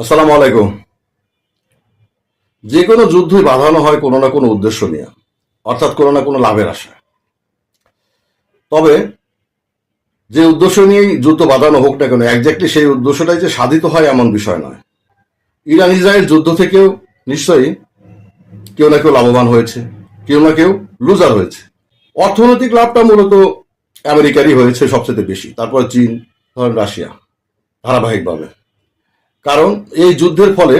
আসসালামু আলাইকুম। যে কোনো যুদ্ধই বাঁধানো হয় কোনো না কোনো উদ্দেশ্য নিয়ে, অর্থাৎ কোনো না কোনো লাভের আশা তবে যে উদ্দেশ্য নিয়েই যুদ্ধ বাঁধানো হোক না কেন একজাক্টলি সেই উদ্দেশ্যটাই যে সাধিত হয় এমন বিষয় নয়। ইরান ইসরায়েল যুদ্ধ থেকেও নিশ্চয়ই কেউ না কেউ লাভবান হয়েছে, কেউ না কেউ লুজার হয়েছে। অর্থনৈতিক লাভটা মূলত আমেরিকারই হয়েছে সবচেয়ে বেশি, তারপর চীন, ধরেন রাশিয়া, ধারাবাহিকভাবে। কারণ এই যুদ্ধের ফলে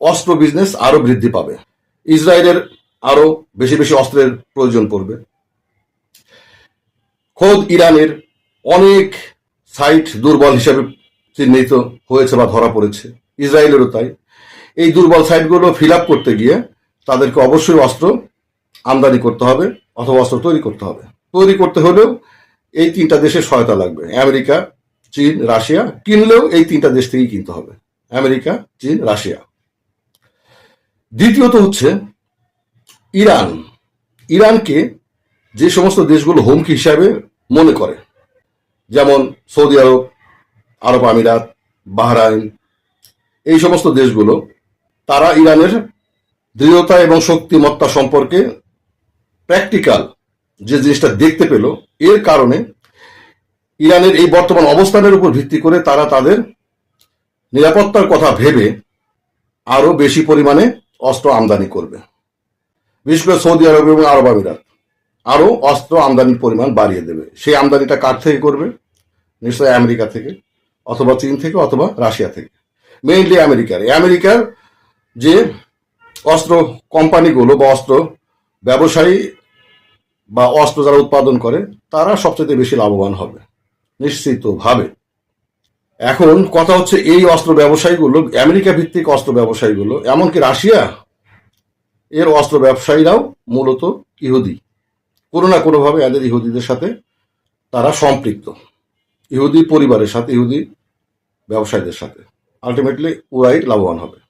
অস্ত্র বিজনেস আরও বৃদ্ধি পাবে। ইসরায়েলের আরও বেশি বেশি অস্ত্রের প্রয়োজন পড়বে। খোদ ইরানের অনেক সাইট দুর্বল হিসেবে চিহ্নিত হয়েছে বা ধরা পড়েছে। ইসরায়েলেরও তাই। এই দুর্বল সাইটগুলো ফিল আপ করতে গিয়ে তাদেরকে অবশ্যই অস্ত্র আমদানি করতে হবে অথবা অস্ত্র তৈরি করতে হবে। তৈরি করতে হলেও এই তিনটা দেশের সহায়তা লাগবে। আমেরিকা চীন, রাশিয়া কিনলেও এই তিনটা দেশ থেকেই কিনতে হবে। আমেরিকা, চীন, রাশিয়া। দ্বিতীয়ত হচ্ছে ইরান। ইরানকে যে সমস্ত দেশগুলো হুমকি হিসাবে মনে করে, যেমন সৌদি আরব আরব আমিরাত, বাহরাইন, এই সমস্ত দেশগুলো, তারা ইরানের দৃঢ়তা এবং শক্তিমত্তা সম্পর্কে প্র্যাকটিক্যাল যে জিনিসটা দেখতে পেল, এর কারণে ইরানের এই বর্তমান অবস্থানের উপর ভিত্তি করে তারা তাদের নিরাপত্তার কথা ভেবে আরও বেশি পরিমাণে অস্ত্র আমদানি করবে। বিশেষ করে সৌদি আরব এবং আরব আমিরাত আরও অস্ত্র আমদানির পরিমাণ বাড়িয়ে দেবে। সেই আমদানিটা কার থেকে করবে? নিশ্চয়ই আমেরিকা থেকে, অথবা চীন থেকে, অথবা রাশিয়া থেকে। মেইনলি আমেরিকার। আমেরিকার যে অস্ত্র কোম্পানিগুলো বা অস্ত্র ব্যবসায়ী বা অস্ত্র যারা উৎপাদন করে, তারা সবচেয়ে বেশি লাভবান হবে। নিশ্চিতভাবে। এখন কথা হচ্ছে এই অস্ত্র ব্যবসায়ীগুলো, আমেরিকা ভিত্তিক অস্ত্র ব্যবসায়ীগুলো, এমনকি রাশিয়া, এর অস্ত্র ব্যবসায়ীরাও মূলত ইহুদি। কোনো না কোনোভাবে এদের ইহুদিদের সাথে তারা সম্পৃক্ত। ইহুদি পরিবারের সাথে, ইহুদি ব্যবসায়ীদের সাথে। আলটিমেটলি ওরাই লাভবান হবে।